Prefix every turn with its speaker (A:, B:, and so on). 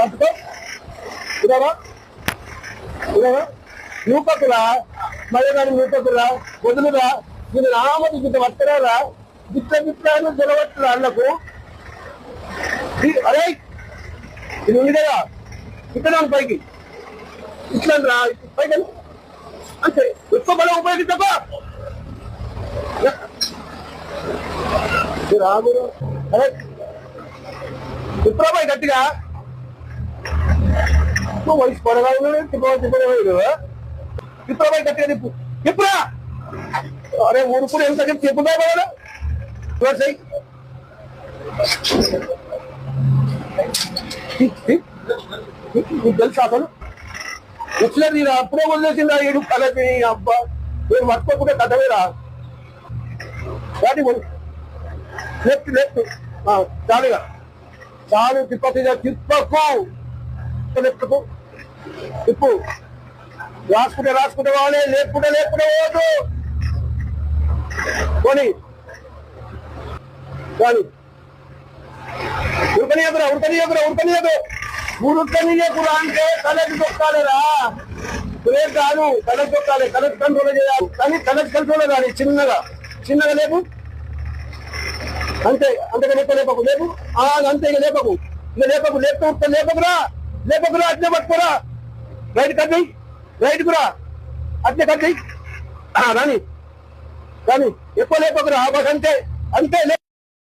A: పట్టుకో ఇదావా ఇదావా నువ్వు ఇది మళ్ళీ వదులురా రామది గిట్ట పట్టరారా గిట్ల గిట్ల జలవట్టురా అన్నకు అరే ఇది ఉంది కదా ఇక్కడ పైకి ఇట్లా రా పైకి అంతే ఎక్కువ బలం ఉపయోగించకో రాముడు అరే విప్రభాయ్ గట్టిగా నువ్వు వయసు పొడగా తిప్పడు విప్రభాయ్ గట్టిగా తిప్పు తిప్పురా అరే ఊరుకుడు ఎంత చెప్పి చెప్పుదా బాగా చూసాయి నీకు తెలుసా అసలు ఎట్లా నేను అప్పుడే వదిలేసిందా ఏడు కలకి అబ్బా నేను పట్టుకోకుండా కథవేరా వాటి లెఫ్ట్ లెఫ్ట్ చాలుగా చాలు తిప్పతి తిప్పకు లెఫ్ట్కు ఇప్పుడు రాసుకుంటే రాసుకుంటే వాళ్ళే లేకుంటే లేకుంటే పోదు పోనీ. చాలు ఉడకనీయకురా ఉడకనీయకురా ఉడకనీయకు. ఉడకనీయకురా అంటే కలెక్ట్ తొక్కాలిరా? బ్రేక్ కాదు కలెక్ట్ తొక్కాలి. కలెక్ట్ కంట్రోల్ చేయాలి. కానీ కలెక్ట్ కంట్రోల్ కాదు చిన్నగా. చిన్నగా లేపు. అంతే అంతగా లేప లేపకు లేపు. అంతే ఇక లేపకు. ఇక లేపకు లేపు లేపకురా. లేపకురా అట్లే పట్టుకోరా. రైట్ కట్ చేయి రైట్ కురా అట్లే కట్ చేయి రాని రాని ఎక్కువ లేపకురా బస్ అంతే. అంతే